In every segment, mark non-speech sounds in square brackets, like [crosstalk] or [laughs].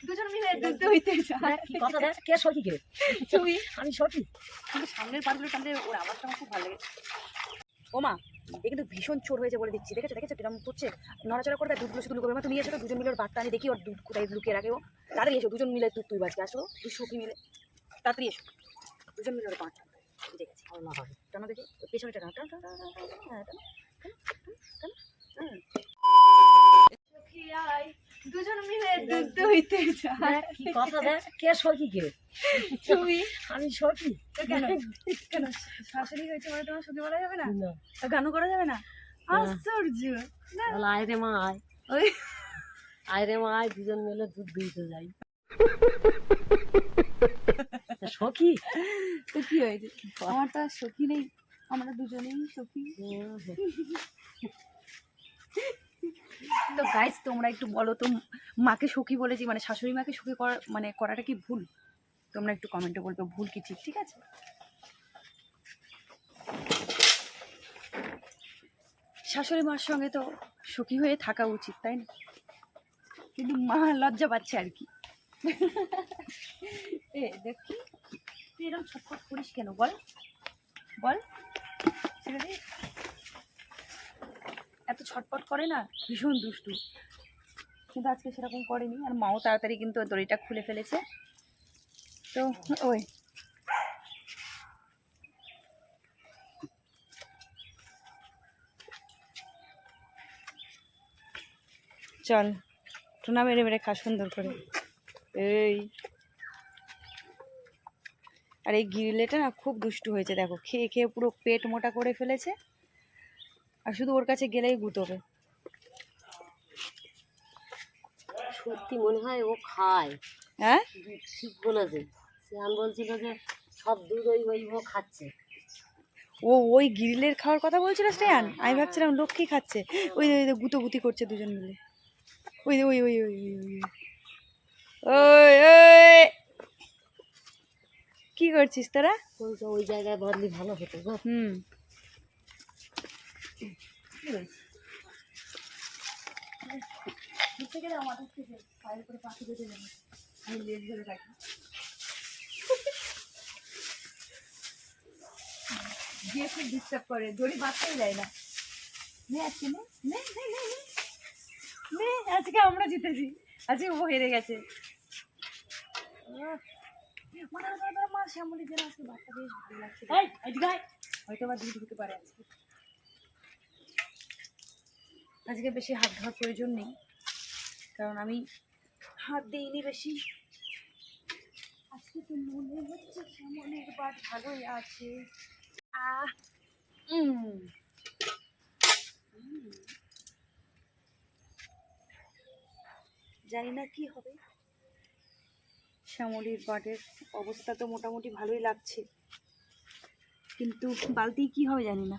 দুজন মিলে দুধ হইতে যায়। কি কথা দেখ কে সখী কে তুমি আমি সখী কিন্তু সামনের পাটগুলো টানলে ওর আওয়াজটা আমার খুব ভালো লাগে ওমা এ কিন্তু ভীষণ চোর হয়েছে বলে দিচ্ছি দেখেছ দেখেছ কিরম করছে? নড়াচড়া করবে দুধগুলো শুধু লুকোবে মা তুমি এসো দুজন মিলে ওর বার্তা আনি দেখি ওর দুধ কোথায় লুকিয়ে রাখে ও। তাড়াতাড়ি এসো দুজন মিলে দুধ তুই বাজকে আসো দুই সখী মিলে। তাড়াতাড়ি এসো। দুজন মিলে ওর বাঁট ঠিক আছে না হবে। টানো দেখি? ওর পেছনে হ্যাঁ টানো টানো সখী আয় দুজন মিলে দুধ হইতে কি কথা দেখ কে সখী কে তুমি? আমি সখী কেন? কেন? শাশুড়ি হয়েছে বলে তোমার সখী বলা যাবে না? তো গানও করা যাবে না? আশ্চর্য। আয় রে মা আয়। ওই আয় রে মা আয়। দুজন মিলে দুধ দিতে যাই। সখী তো কি হয়েছে? আমার তো আর সখী নেই। আমরা দুজনেই সখী তো গাইজ তোমরা একটু বলো, তো মাকে সখী বলেছি মানে শাশুড়ি মাকে সখী করা মানে করাটা কি ভুল? তোমরা একটু কমেন্টে বলবে, ভুল কি ঠিক ঠিক আছে? শাশুড়ি মার সঙ্গে তো সুখী হয়ে থাকা উচিত, তাই না? কিন্তু মা লজ্জা পাচ্ছে আর কি। এ, দেখি, তুই এরকম ছটফট করিস কেন? বল বল। এত ছটপট করে না? ভীষণ দুষ্টু। কিন্তু আজকে সেরকম করেনি। আর মাও তাড়াতাড়ি কিন্তু দড়িটা খুলে ফেলেছে। তো, ওই। চল, টুনা মেরে মেরে খা সুন্দর করে। এই। আর এই গিরিলেটা না খুব দুষ্টু হয়েছে, দেখো। খেয়ে খেয়ে পুরো পেট মোটা করে ফেলেছে। আর শুধু ওর কাছে গেলেই গুতোবে। সত্যি মনে হয় ও খায়। হ্যাঁ? দুধ ঠিক বলেছে। সিয়ান বলছিল যে সব দুধ ওই ওই ও খাচ্ছে। ও ওই গ্রিলের খাওয়ার কথা বলছিল স্টেয়ান আমি ভাবছিলাম লক্ষ্মী খাচ্ছে। ওই ওই যে গুতো গুতি করছে দুজন মিলে। ওই ওই ওই ওই ওই ওই ওই। কি করছিস তোরা? ওই ওই জায়গায় বদলি ভালো হতো। গো হুম গিয়ে করে দড়ি যায় না আজকে আজকে আমরা জিতেছি আজকে ও হেরে গেছে মা, শ্যামলি যেন আজকে বাচ্চা বেশ ভালো লাগছে। হয়তো বা দুধ হতে পারে আজকে আজকে বেশি হাত ধোয়ার প্রয়োজন নেই। কারণ আমি হাত দিইনি বেশি। আজকে তো মনে হচ্ছে সামনের বাদ ভালোই আছে। জানি না কি হবে। শ্যামলির বাটের অবস্থা তো মোটামুটি ভালোই লাগছে। কিন্তু বালতি কি হবে জানি না।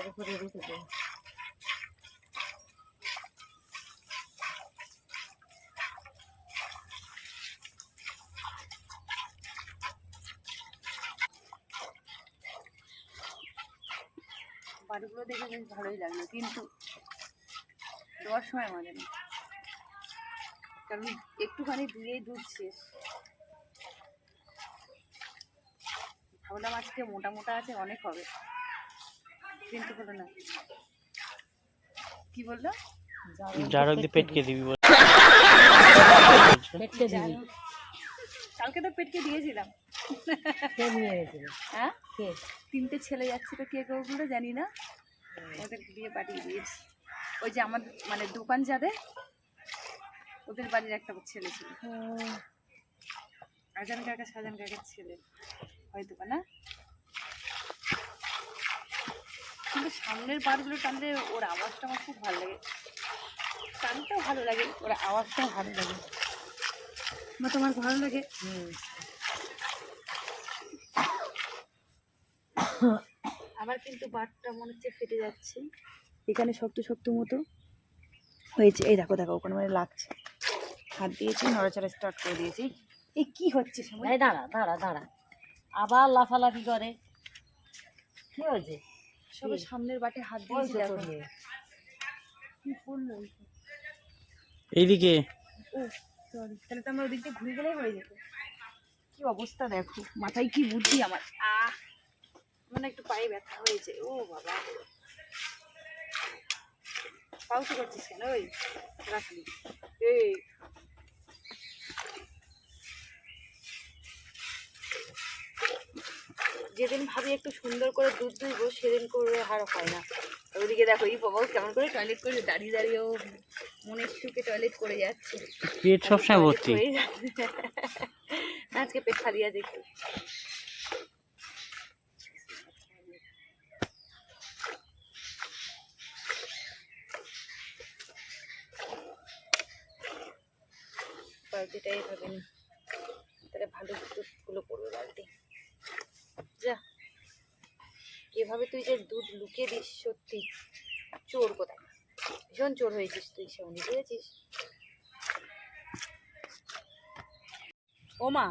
এর উপরে রেখে দে। বাড়িগুলো দেখে বেশ ভালোই লাগল, কিন্তু দেওয়ার সময় মজা নেই। কারণ একটুখানি ধুয়েই দুধ শেষ। ভাবলাম আজকে মোটা মোটা আছে, অনেক হবে। কিন্তু হলো না। কি বলল? জারক দিয়ে পেটকে দিবি বলে। পেটকে দিবি। কালকে তো পেটকে দিয়েছিলাম। কে নিয়ে গেছিল? হ্যাঁ কে? তিনটে ছেলে যাচ্ছিল কে ওগুলো জানি না। ওদের দিয়ে পাঠিয়ে দিয়েছি ওই যে আমার মানে দোকান যাদের ওদের বাড়ির একটা ছেলে ছিল। আজান কাকা সাজান কাকার ছেলে। হয়তো না? কিন্তু সামনের বারগুলো টানলে ওর আওয়াজটা আমার খুব ভালো লাগে। টানো শুনতেও ভালো লাগে ওর আওয়াজটাও ভালো লাগে। বা তোমার ভালো লাগে? আমার কিন্তু বাটটা মনে হচ্ছে ফেটে যাচ্ছে। এখানে শক্ত শক্ত মতো হয়েছে। এই দেখো দেখো ওখানে মানে লাগছে। হাত দিয়েছি নড়াচড়া স্টার্ট করে দিয়েছি। এই কি হচ্ছে সময়? দাঁড়া দাঁড়া দাঁড়া। আবার লাফালাফি করে। কি হয়েছে? সবে সামনের বাটে হাত দিয়েছি দেখো। কি করল এইদিকে। ও সরি তাহলে তো আমার ওদিক দিয়ে ঘুরে গেলেই হয়ে যেত। কি অবস্থা দেখো মাথায় কি বুদ্ধি আমার। আহ মানে একটু পায়ে ব্যথা হয়েছে। ও বাবা। পাউচি করছিস কেন ওই? রাখলি এই যেদিন ভাবি একটু সুন্দর করে দুধ দুইবো সেদিন করে আর হয় না। ওদিকে দেখো এই বাবাও কেমন করে টয়লেট করে দাঁড়িয়ে দাঁড়িয়েও মনের সুখে টয়লেট করে যাচ্ছে। পেট সবসময় ভর্তি। আজকে পেট খালি আছে একটু। বালতিটা এভাবে নি। তাহলে ভালো দুধগুলো পড়বে বালতি। যা। এভাবে তুই যে দুধ লুকিয়ে দিস, সত্যি চোর কোথায়? ভীষণ চোর হয়েছিস তুই সেমনি বুঝেছিস? ও মা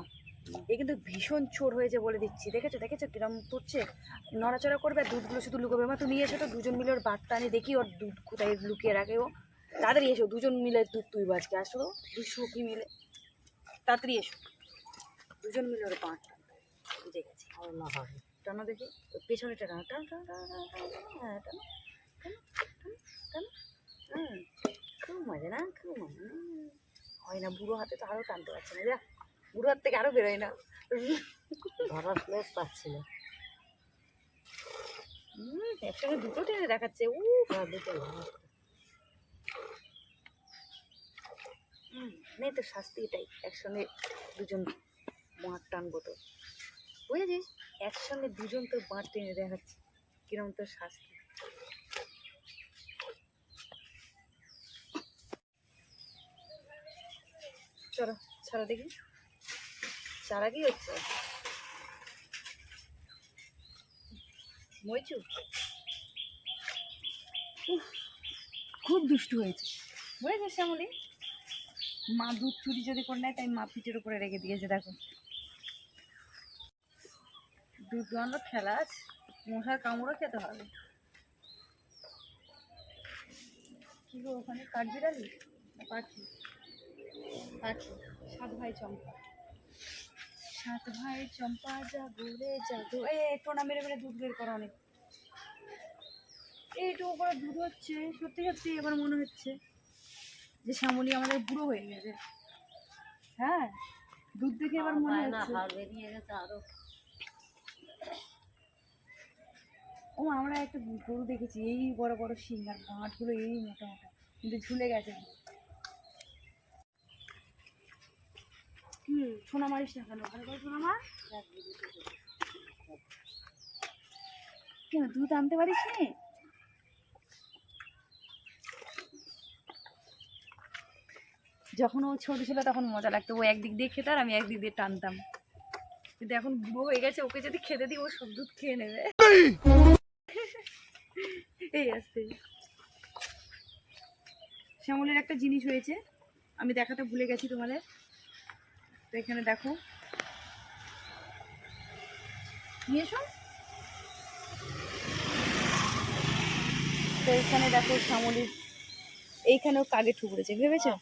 এ কিন্তু ভীষণ চোর হয়েছে বলে দিচ্ছি। দেখেছ দেখেছ কিরম করছে নড়াচড়া করবে, দুধগুলো শুধু লুকোবে। মা তুমি এসো তো, দুজন মিলে ওর বাটটা আনি, দেখি ওর দুধ কোথায় লুকিয়ে রাখে ও। তাড়াতাড়ি এসো, দুজন মিলে দুধ তুই আজকে আসো। দুশো সুখী মিলে? তাড়াতাড়ি এসো। দুজন মিলে ওর বাঁটটা বুঝে গেছি। না হবে টানো দেখি পেছনে টানো। টান টান টান টান টান হ্যাঁ টানো টানো টানো খুব মজা না খুব মজা। হয় না বুড়ো হাতে তো আরও টানতে পারছে না। যা বুড়ো হাত থেকে আরও বেরোয় না। ধরার প্লেস পাচ্ছি না। একসঙ্গে দুটো টেনে দেখাচ্ছে উ হ্যাঁ দুটো নেই তো শাস্তি এটাই একসঙ্গে দুজন বাঁট টানবো তো। বুঝেছিস একসঙ্গে দুজন তো বাঁট টেনে দেখাচ্ছে। কিরম তোর শাস্তি। চলো, ছাড়া দেখি। ছাড়া কি হচ্ছে? মইচু? খুব দুষ্টু হয়েছে। বুঝেছিস শ্যামলি? মা দুধ চুরি যদি করে নেয়, তাই মা পিঠের উপরে রেখে দিয়েছে, দেখো। দোয়ানো খেলা মশার কামড়ও খেতে হবে। কি গো ওখানে কাঠবিড়ালি পাখি। পাখি। সাত ভাই চম্পা। সাত ভাই চম্পা জাগো রে জাগো। এ টোনা মেরে মেরে দুধ বের করো অনেক। এইটুকু করে দুধ হচ্ছে। সত্যি সত্যি এবার মনে হচ্ছে যে শ্যামলী আমাদের বুড়ো হয়ে গেছে। হ্যাঁ? দুধ দেখে এবার মনে হচ্ছে। হাড় বেরিয়ে গেছে আরও। ও, আমরা একটা গরু দেখেছি, এই বড় বড় শিং আর গাঁটগুলো এই মোটা মোটা, কিন্তু ঝুলে গেছে। হুম, সোনা মারিস না কেন? ভালো করে সোনা মার। কেন দুধ আনতে পারিস নি? যখন ও ছোট ছিল তখন মজা লাগতো, ও একদিক দিয়ে খেত আর আমি একদিক দিয়ে টানতাম। কিন্তু এখন বুড়ো হয়ে গেছে, ওকে যদি খেতে দিই, ও সব দুধ খেয়ে নেবে। এই আসতে। শ্যামলের একটা জিনিস হয়েছে, আমি দেখাতে ভুলে গেছি তোমাদের। তো এখানে দেখো। নিয়ে এসো। তো এখানে দেখো শ্যামলির, এইখানেও কাগে ঠুকরেছে, ভেবেছো?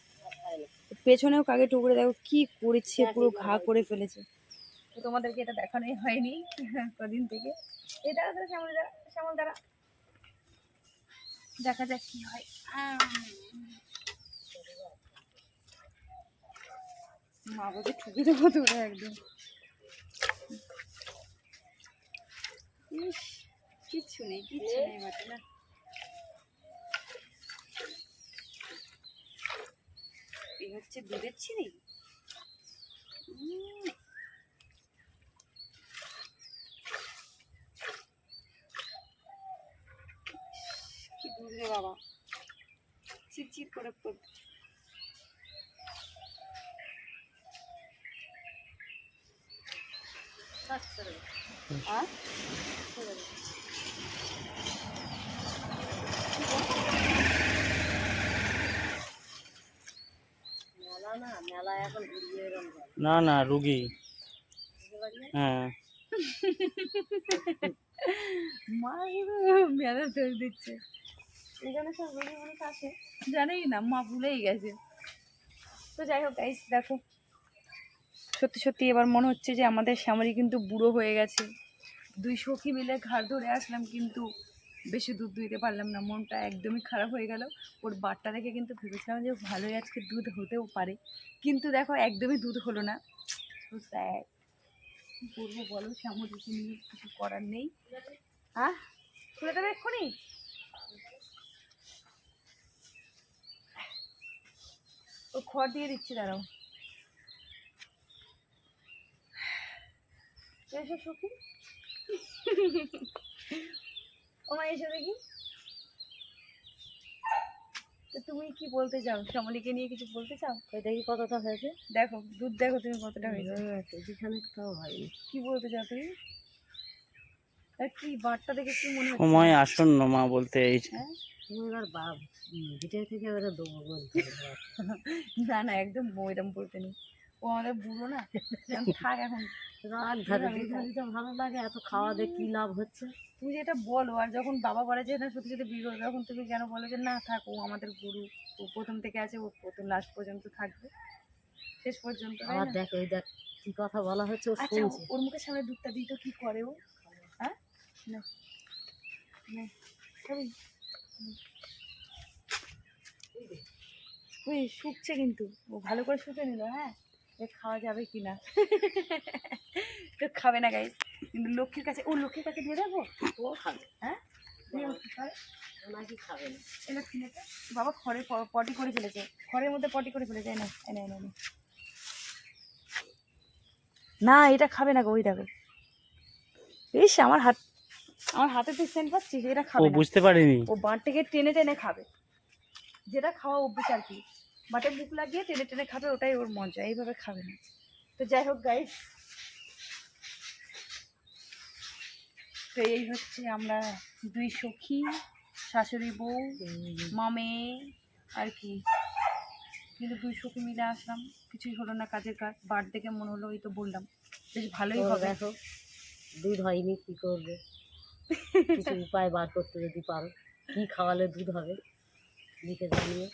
পেছনেও কাগে টুকরে দেখো কি করেছে, পুরো ঘা করে ফেলেছে। তোমাদেরকে এটা দেখানোই হয়নি, কদিন থেকে। এই দাঁড়া শ্যামল দাঁড়া শ্যামল দাঁড়া দেখা যাক কি হয়। মা বলছে ঠুকে দেবো তোরা একদম ইস, কিচ্ছু নেই কিচ্ছু নেই মাঠে না। এই হচ্ছে দুধের চিনি উম। কি দুধ রে বাবা ছি ছি চিরচির করে পড়ছে না। না রুগী। হ্যাঁ। মা মেলা দিচ্ছে। এই জন্য সব রোগী মানুষ আসে জানেই না মা ভুলেই গেছে। তো যাই হোক গাইস দেখো। সত্যি সত্যি এবার মনে হচ্ছে যে আমাদের শ্যামলি কিন্তু বুড়ো হয়ে গেছে। দুই সখী মিলে ঘাড় ধরে আসলাম কিন্তু বেশি দুধ দুইতে পারলাম না। মনটা একদমই খারাপ হয়ে গেল। ওর বাটটা দেখে কিন্তু ভেবেছিলাম যে ভালোই আজকে দুধ হতেও পারে। কিন্তু দেখো একদমই দুধ হলো না। Sad. কি করব বলো শ্যামলিকে নিয়ে কিছু করার নেই। হ্যাঁ খুলে দেবে এক্ষুনি? ও খড় দিয়ে দিচ্ছি দাঁড়াও। এসো সখী। ও মা এসে দেখি। তো তুমি কি বলতে চাও? শ্যামলীকে নিয়ে কিছু বলতে চাও? এটা কি কতটা হয়েছে। দেখো দুধ দেখো তুমি কতটা হয়েছে। কেজিখানে তাও হয়নি। কি বলতে চাও তুমি? আর কি বারটা দেখে কি মনে হচ্ছে? সময় আসন্ন মা বলতে এই হ্যাঁ? এবার বাপ ভিটে থেকে ওরা বলতে [laughs] না না একদম ওইরকম বলতে নেই ও আমাদের বুড়ো না? থাক এখন। ধারে দিতে ভালো লাগে এত খাওয়া দিয়ে কি লাভ হচ্ছে? তুমি যেটা বলো আর যখন বাবা বলে যে না সত্যি সত্যি বিয়ে তখন তুমি কেন বলো যে না থাক ও আমাদের গুরু। ও প্রথম থেকে আছে ও প্রথম লাস্ট পর্যন্ত থাকবে। শেষ পর্যন্ত আবার দেখ এই দেখ কি কথা বলা হচ্ছে ও আচ্ছা শুনছে। ওর মুখের সামনে দুধটা দিই তো কি করে ও? হ্যাঁ? না না। ওই শুকছে কিন্তু। ও ভালো করে শুকে নিল হ্যাঁ? এ খাওয়া যাবে কি না? তো খাবে না গাইস কিন্তু লক্ষ্মীর কাছে ও লক্ষ্মীর কাছে দিয়ে দেবো? ও খাবে হ্যাঁ? বাবা খড়ে পটি করে ফেলেছে। খড়ের মধ্যে পটি করে ফেলেছে। এনে এনে এনে এনে। না এটা খাবে না গো ওই দেখো। ইস আমার হাত আমার হাতে তুই সেন্ট পাচ্ছিস এটা খাবে না। বুঝতে পারিনি। ও বাঁট থেকে টেনে টেনে খাবে। যেটা খাওয়া অভ্যেস আর কি। বাটে মুখ লাগিয়ে টেনে টেনে খাবে ওটাই ওর মজা এইভাবে খাবে না। তো যাই হোক গাইস তো এই হচ্ছে আমরা দুই সখী শাশুড়ি বউ মামে আর কি। কিন্তু দুই সখী মিলে আসলাম। কিছুই হলো না কাজের কাজ। বার দেখে মনে হলো ওই তো বললাম। বেশ ভালোই হবে। দেখো দুধ হয়নি কি করবে? কিছু উপায় বার করতে যদি পারো। কি খাওয়ালে দুধ হবে? লিখে জানিয়ে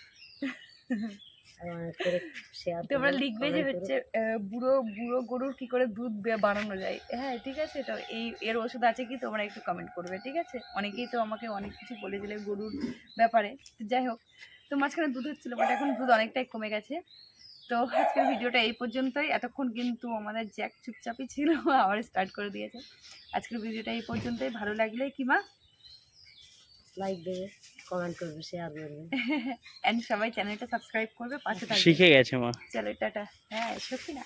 তোমরা লিখবে যে হচ্ছে বুড়ো বুড়ো গরুর কি করে দুধ বানানো যায়। হ্যাঁ ঠিক আছে তো এই এর ওষুধ আছে কি? তোমরা একটু কমেন্ট করবে ঠিক আছে? অনেকেই তো আমাকে অনেক কিছু বলেছিলে গরুর ব্যাপারে। যাই হোক তো মাঝখানে দুধ হচ্ছিল বাট এখন দুধ অনেকটাই কমে গেছে। তো আজকের ভিডিওটা এই পর্যন্তই। এতক্ষণ কিন্তু আমাদের জ্যাক চুপচাপই ছিল আবার স্টার্ট করে দিয়েছে। আজকের ভিডিওটা এই পর্যন্তই। ভালো লাগলে কি মা? লাইক দেবে কমেন্ট করবে শেয়ার করবে। [laughs] অ্যান্ড সবাই চ্যানেলটা সাবস্ক্রাইব করবে পাশে থাকবে। শিখে গেছে মা। চলো টাটা। হ্যাঁ সত্যি না।